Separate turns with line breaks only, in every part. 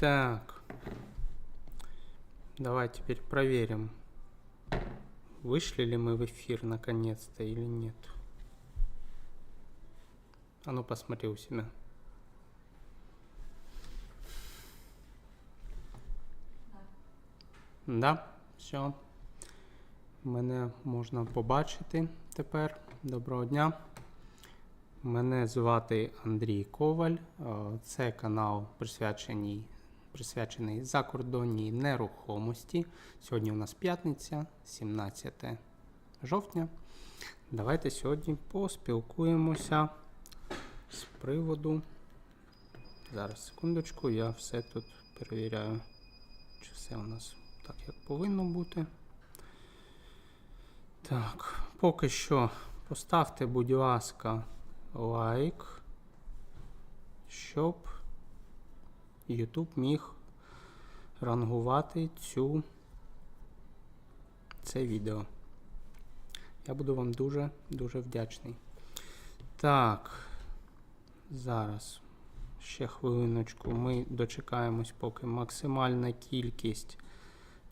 Так. Давай теперь проверим, вышли ли мы в эфир наконец-то или нет. А ну посмотри у себя. Да, все. Мене можна побачити тепер. Доброго дня. Мене звати Андрій Коваль. Е, Це канал присвячений, присвячений закордонній нерухомості. Сьогодні у нас п'ятниця, 17 жовтня. Давайте сьогодні поспілкуємося з приводу. Зараз секундочку, я все тут перевіряю, чи все у нас так, як повинно бути. Так, поки що поставте, будь ласка, лайк, щоб YouTube міг рангувати цю, це відео. Я буду вам дуже-дуже вдячний. Так, зараз ще хвилиночку. Ми дочекаємось, поки максимальна кількість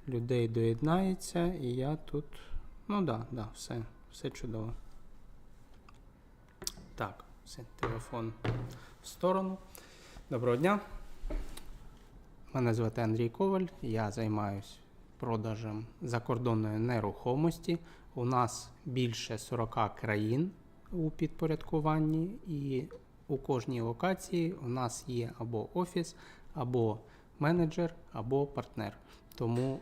людей доєднається, і я тут. Ну да, да, все, все чудово. Так, все, телефон в сторону. Доброго дня. Мене звати Андрій Коваль, я займаюся продажем закордонної нерухомості. У нас більше 40 країн у підпорядкуванні, і у кожній локації у нас є або офіс, або менеджер, або партнер. Тому,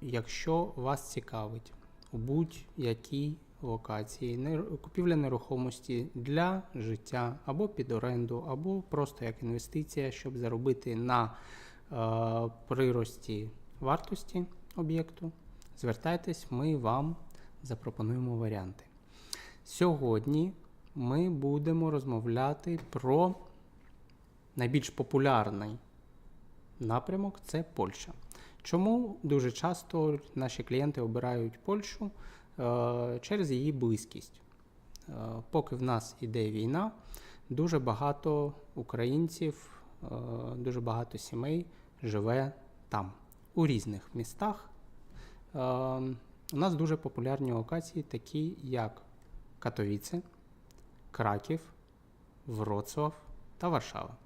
якщо вас цікавить у будь-якій локації купівля нерухомості для життя або під оренду, або просто як інвестиція, щоб заробити на прирості вартості об'єкту, звертайтесь, ми вам запропонуємо варіанти. Сьогодні ми будемо розмовляти про найбільш популярний напрямок це Польща. Чому дуже часто наші клієнти обирають Польщу Е, через її близькість? Е, Поки в нас іде війна, дуже багато українців, е, дуже багато сімей живе там, у різних містах. Е, У нас дуже популярні локації, такі як Катовіце, Краків, Вроцлав та Варшава.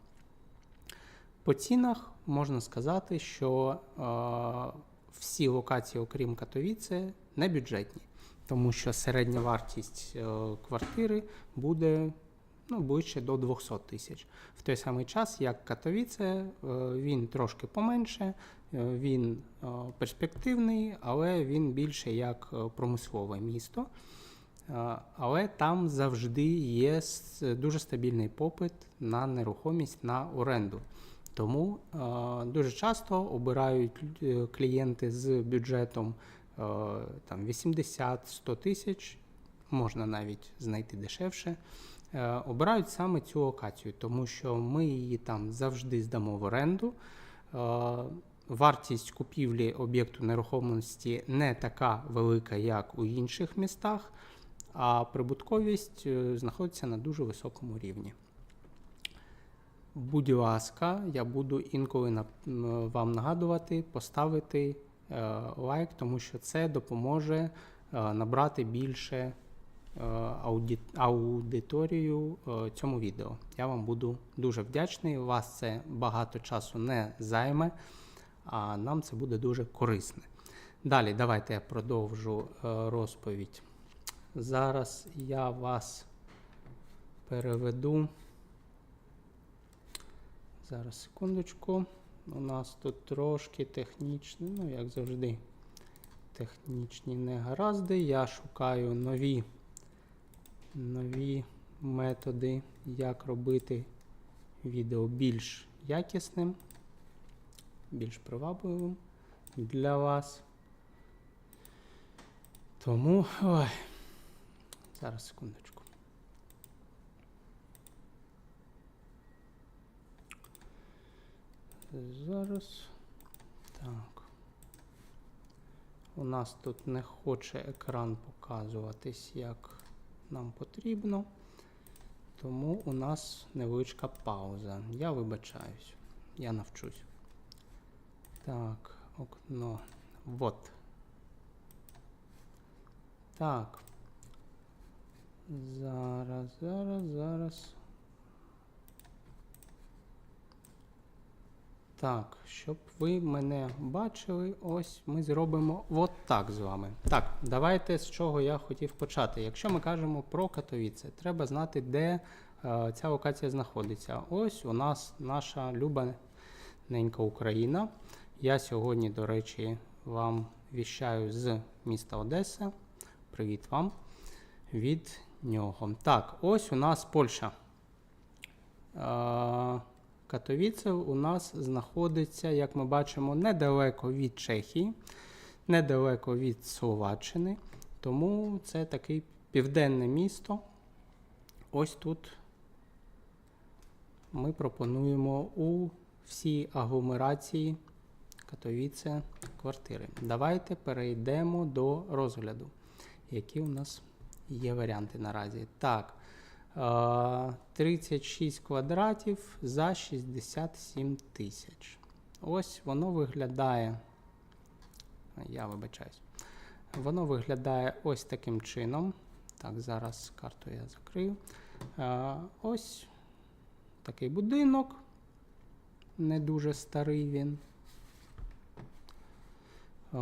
По цінах можна сказати, що е, всі локації, окрім Катовіце, не бюджетні, тому що середня вартість е, квартири буде ну, ближче до 200 тисяч. В той самий час, як Катовіце, е, він трошки поменше, е, він е, перспективний, але він більше як промислове місто. Але там завжди є дуже стабільний попит на нерухомість на оренду. Тому дуже часто обирають клієнти з бюджетом там 80-100 тисяч, можна навіть знайти дешевше. Е, Обирають саме цю локацію, тому що ми її там завжди здамо в оренду. Е, Вартість купівлі об'єкту нерухомості не така велика, як у інших містах, а прибутковість е, знаходиться на дуже високому рівні. Будь ласка, я буду інколи вам нагадувати, поставити лайк, тому що це допоможе набрати більше аудиторію е, цьому відео. Я вам буду дуже вдячний. У вас це багато часу не займе, а нам це буде дуже корисне. Далі, давайте я продовжу е, розповідь. Зараз я вас переведу. Зараз секундочку. У нас тут трошки технічні, ну як завжди, технічні негаразди. Я шукаю нові, нові методи, як робити відео більш якісним, більш привабливим для вас. Тому. Ой, зараз секундочку. Зараз. Так. У нас тут не хоче екран показуватись, як нам потрібно. Тому у нас невеличка пауза. Я вибачаюсь. Я навчусь. Так, окно. Вот. Так. Зараз, зараз, зараз. Так, щоб ви мене бачили, ось ми зробимо от так з вами. Так, давайте з чого я хотів почати. Якщо ми кажемо про Катовіце, треба знати, де е, ця локація знаходиться. Ось у нас наша любаненька Україна. Я сьогодні, до речі, вам віщаю з міста Одеса. Привіт вам від нього. Так, ось у нас Польща. Е, Катовіце у нас знаходиться, як ми бачимо, недалеко від Чехії, недалеко від Словаччини. Тому це таке південне місто. Ось тут ми пропонуємо у всій агломерації Катовіце квартири. Давайте перейдемо до розгляду, які у нас є варіанти наразі. Так. Е, 36 квадратів за 67 тисяч. Ось воно виглядає. Я вибачаюсь. Воно виглядає ось таким чином. Так, зараз карту я закрию. Е, Ось такий будинок. Не дуже старий він. Е,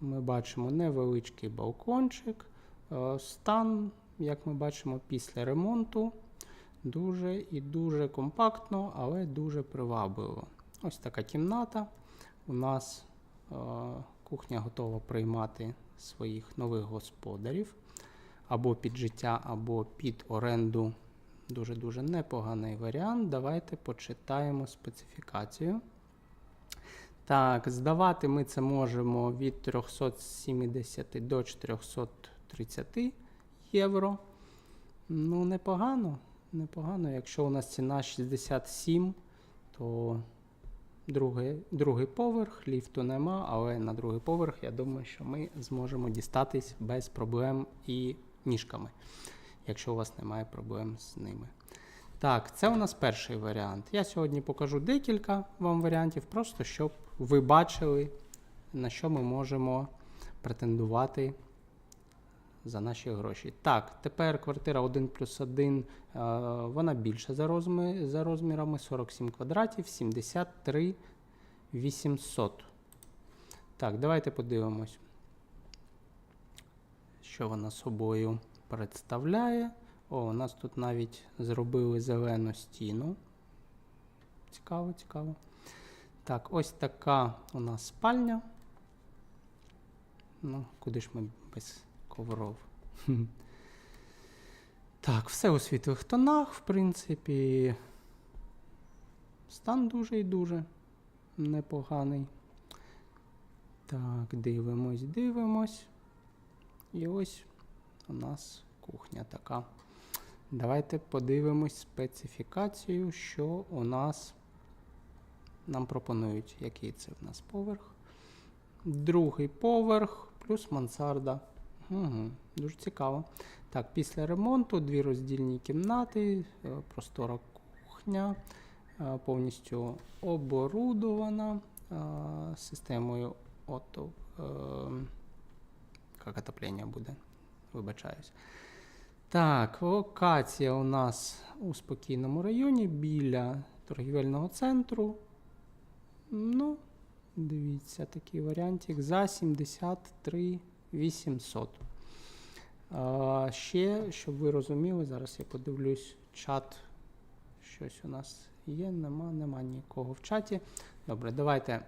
Ми бачимо невеличкий балкончик. Е, Стан як ми бачимо, після ремонту дуже і дуже компактно, але дуже привабливо. Ось така кімната. У нас е, кухня готова приймати своїх нових господарів або під життя, або під оренду. Дуже-дуже непоганий варіант. Давайте почитаємо специфікацію. Так, здавати ми це можемо від 370 до 430 євро. Ну, непогано. Непогано. Якщо у нас ціна 67, то другий, другий поверх, ліфту нема, але на другий поверх, я думаю, що ми зможемо дістатись без проблем і ніжками, якщо у вас немає проблем з ними. Так, це у нас перший варіант. Я сьогодні покажу декілька вам варіантів, просто щоб ви бачили, на що ми можемо претендувати за наші гроші. Так, тепер квартира 1 плюс 1, е, вона більша за, розми, за розмірами 47 квадратів, 73 800. Так, давайте подивимось, що вона собою представляє. О, у нас тут навіть зробили зелену стіну. Цікаво, цікаво. Так, ось така у нас спальня. Ну, куди ж ми без ковров. Так, все у світлих тонах, в принципі. Стан дуже і дуже непоганий. Так, дивимось, дивимось. І ось у нас кухня така. Давайте подивимось специфікацію, що у нас нам пропонують, який це в нас поверх. Другий поверх плюс мансарда. Угу, Дуже цікаво. Так, після ремонту дві роздільні кімнати, е, простора кухня, е, повністю оборудована е, системою ото, як отоплення буде. Вибачаюсь. Так, локація у нас у спокійному районі біля торгівельного центру. Ну, дивіться, такий варіантик за 73 800. А, ще, щоб ви розуміли, зараз я подивлюсь чат. Щось у нас є, нема, нема нікого в чаті. Добре, давайте.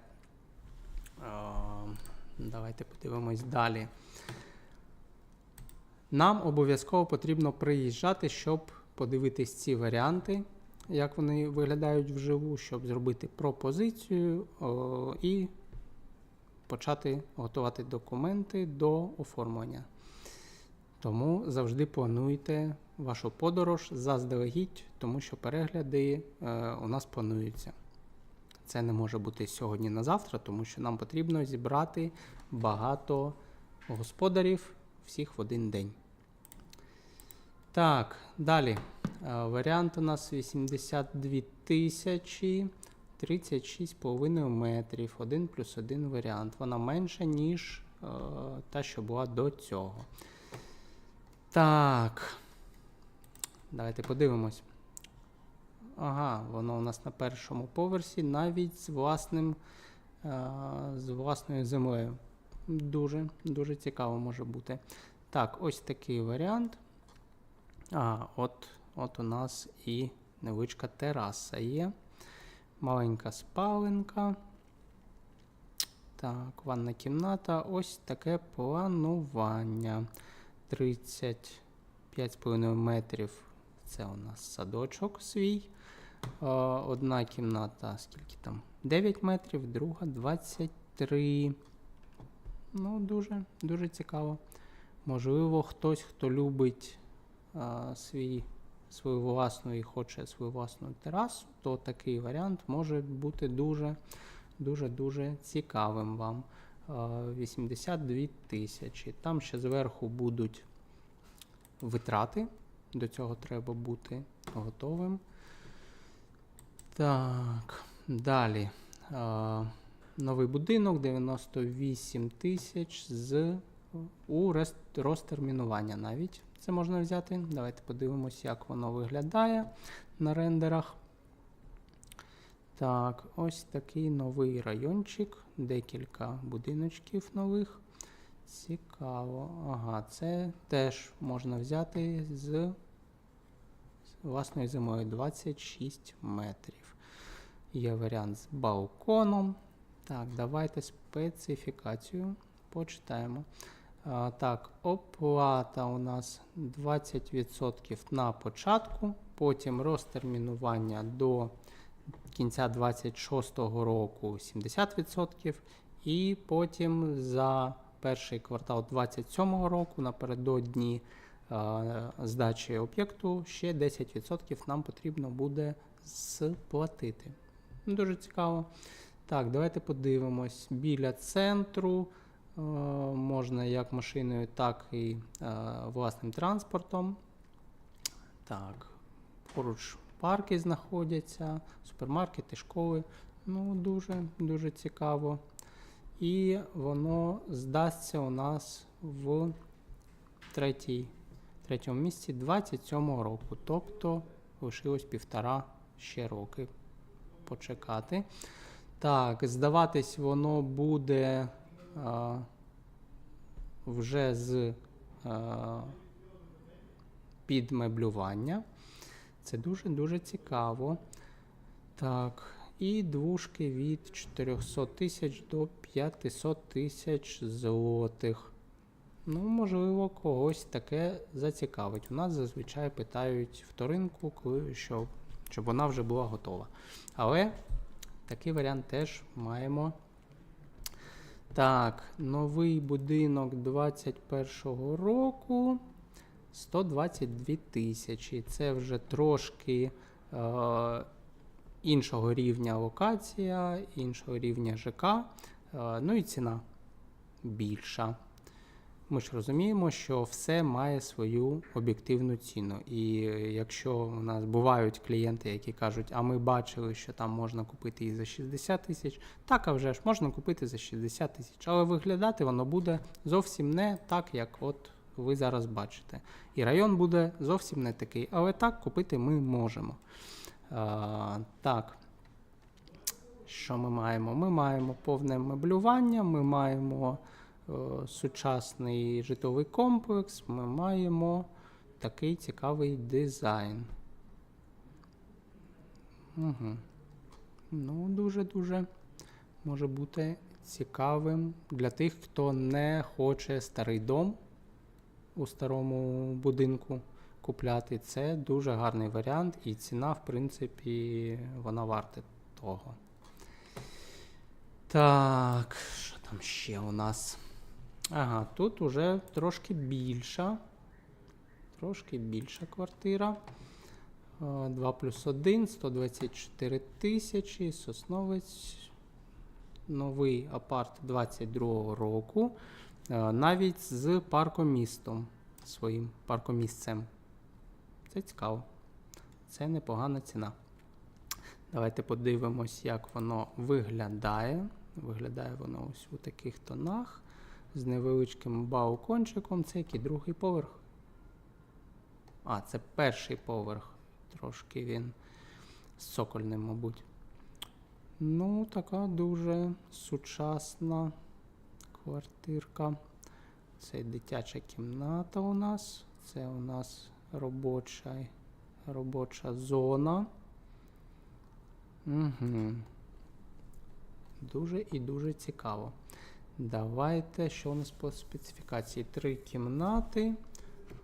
А, давайте подивимось далі. Нам обов'язково потрібно приїжджати, щоб подивитись ці варіанти, як вони виглядають вживу, щоб зробити пропозицію о, і почати готувати документи до оформлення. Тому завжди плануйте вашу подорож заздалегідь, тому що перегляди е, у нас плануються. Це не може бути сьогодні на завтра, тому що нам потрібно зібрати багато господарів всіх в один день. Так, далі. Е, Варіант у нас 82 тисячі. 36,5 метрів. 1 плюс 1 варіант. Вона менша, ніж е, та, що була до цього. Так. Давайте подивимось. Ага, воно у нас на першому поверсі, навіть з власним, е, з власною землею. Дуже, дуже цікаво може бути. Так, ось такий варіант. А, от, от у нас і невеличка тераса є. Маленька спаленка. Так, ванна кімната. Ось таке планування. 35,5 метрів. Це у нас садочок свій. Одна кімната, скільки там? 9 метрів, друга 23. Ну, дуже, дуже цікаво. Можливо, хтось, хто любить а, свій, свою власну і хоче свою власну терасу, то такий варіант може бути дуже, дуже, дуже цікавим вам. 82 тисячі. Там ще зверху будуть витрати. До цього треба бути готовим. Так, далі. Новий будинок 98 тисяч з у розтермінування навіть. Це можна взяти. Давайте подивимось, як воно виглядає на рендерах. Так, ось такий новий райончик, декілька будиночків нових. Цікаво. Ага, це теж можна взяти з, власною зимою 26 метрів. Є варіант з балконом. Так, давайте специфікацію почитаємо. Так, оплата у нас 20% на початку, потім розтермінування до кінця 26 року 70%, і потім за перший квартал 27 року напередодні а, здачі об'єкту ще 10% нам потрібно буде сплатити. Дуже цікаво. Так, давайте подивимось. Біля центру можна як машиною, так і е, власним транспортом. Так, поруч парки знаходяться, супермаркети, школи. Ну, дуже, дуже цікаво. І воно здасться у нас в третій, третьому місці 27 року. Тобто лишилось півтора ще роки почекати. Так, здаватись воно буде вже з а, підмеблювання. Це дуже-дуже цікаво. Так, і двушки від 400 тисяч до 500 тисяч злотих. Ну, можливо, когось таке зацікавить. У нас зазвичай питають вторинку, щоб вона вже була готова. Але такий варіант теж маємо. Так, новий будинок 21-го року 122 тисячі. Це вже трошки е, іншого рівня локація, іншого рівня ЖК. Е, ну і ціна більша. Ми ж розуміємо, що все має свою об'єктивну ціну. І якщо у нас бувають клієнти, які кажуть, а ми бачили, що там можна купити і за 60 тисяч, так а вже ж можна купити за 60 тисяч, але виглядати воно буде зовсім не так, як от ви зараз бачите. І район буде зовсім не такий, але так купити ми можемо. А, так. Що ми маємо? Ми маємо повне меблювання, ми маємо е, сучасний житловий комплекс, ми маємо такий цікавий дизайн. Угу. Ну, дуже-дуже може бути цікавим для тих, хто не хоче старий дом у старому будинку купляти. Це дуже гарний варіант, і ціна, в принципі, вона варта того. Так, що там ще у нас? Ага, тут уже трошки більша. Трошки більша квартира. 2 плюс 1, 124 тисячі. Сосновець. Новий апарт 22 року. Е, Навіть з паркомістом своїм паркомісцем. Це цікаво. Це непогана ціна. Давайте подивимось, як воно виглядає. Виглядає воно ось у таких тонах з невеличким балкончиком. Це який другий поверх. А, це перший поверх. Трошки він з мабуть. Ну, така дуже сучасна квартирка. Це дитяча кімната у нас. Це у нас робоча, робоча зона. Угу. Дуже і дуже цікаво. Давайте, що у нас по специфікації? Три кімнати,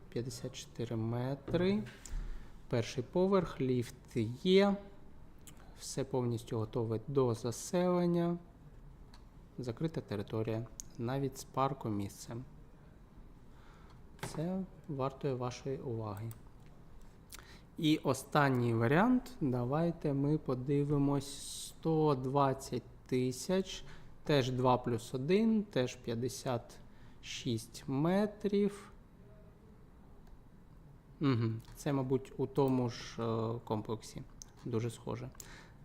54 метри. Перший поверх, ліфт є. Все повністю готове до заселення. Закрита територія, навіть з парком місцем. Це вартує вашої уваги. І останній варіант. Давайте ми подивимось 120 тисяч. Теж 2 плюс 1, теж 56 метрів. Угу. Це, мабуть, у тому ж е, комплексі. Дуже схоже.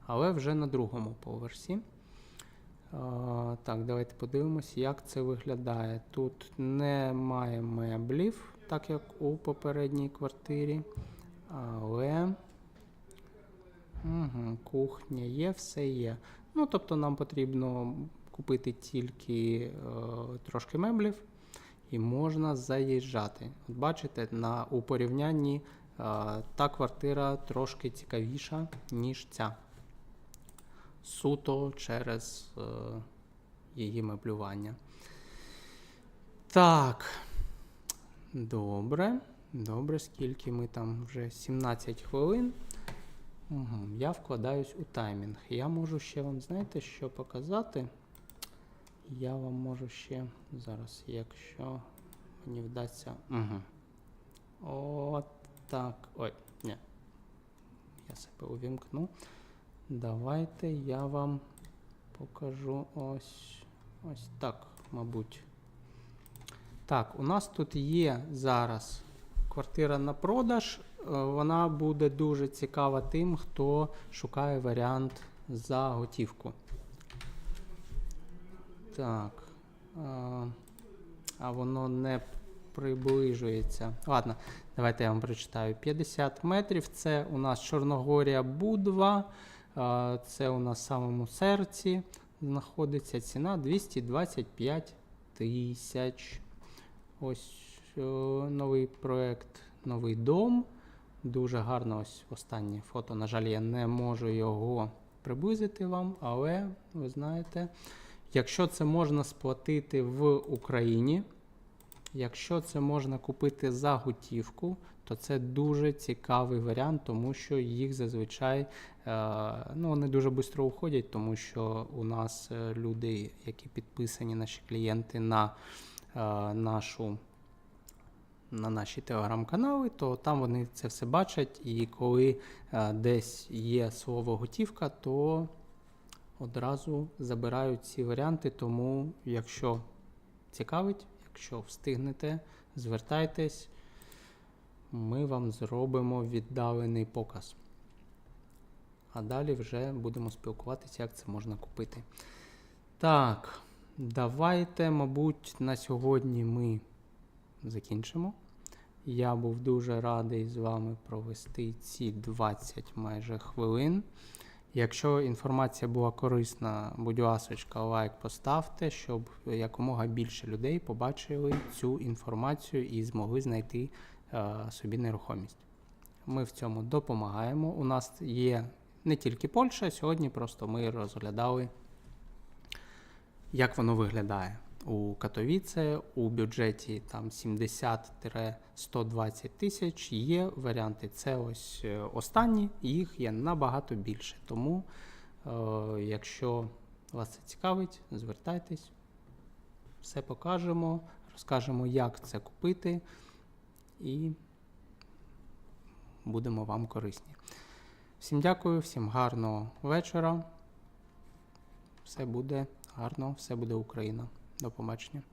Але вже на другому поверсі. Е, так, давайте подивимось, як це виглядає. Тут немає меблів, так як у попередній квартирі. Але угу, кухня є, все є. Ну, тобто нам потрібно купити тільки е, трошки меблів і можна заїжджати. От бачите, на, у порівнянні е, та квартира трошки цікавіша, ніж ця. Суто через е, її меблювання. Так. Добре. Добре, скільки ми там вже 17 хвилин. Угу. Я вкладаюсь у таймінг. Я можу ще вам, знаєте, що показати? Я вам можу ще зараз, якщо мені вдасться. Угу. От так. Ой, ні. Я себе увімкну. Давайте я вам покажу ось ось так, мабуть. Так, у нас тут є зараз квартира на продаж. Е, Вона буде дуже цікава тим, хто шукає варіант за готівку. Так. А, воно не приближується. Ладно, давайте я вам прочитаю. 50 метрів. Це у нас Чорногорія Будва. Це у нас в самому серці знаходиться ціна 225 тисяч. Ось е, новий проект, новий дом. Дуже гарно ось останнє фото. На жаль, я не можу його приблизити вам, але ви знаєте, якщо це можна сплатити в Україні, якщо це можна купити за готівку, то це дуже цікавий варіант, тому що їх зазвичай е, ну, вони дуже швидко уходять, тому що у нас е, люди, які підписані, наші клієнти на е, нашу на наші телеграм-канали, то там вони це все бачать. І коли е, десь є слово готівка, то одразу забирають ці варіанти. Тому, якщо цікавить, якщо встигнете, звертайтесь, ми вам зробимо віддалений показ. А далі вже будемо спілкуватися, як це можна купити. Так, давайте, мабуть, на сьогодні ми закінчимо. Я був дуже радий з вами провести ці 20 майже хвилин. Якщо інформація була корисна, будь ласка, лайк поставте, щоб якомога більше людей побачили цю інформацію і змогли знайти е, собі нерухомість. Ми в цьому допомагаємо. У нас є не тільки Польща, сьогодні просто ми розглядали, як воно виглядає у Катовіце у бюджеті там 70-120 тисяч є варіанти. Це ось е, останні, їх є набагато більше. Тому, е, якщо вас це цікавить, звертайтесь, все покажемо, розкажемо, як це купити, і будемо вам корисні. Всім дякую, всім гарного вечора. Все буде гарно, все буде Україна. До побачення.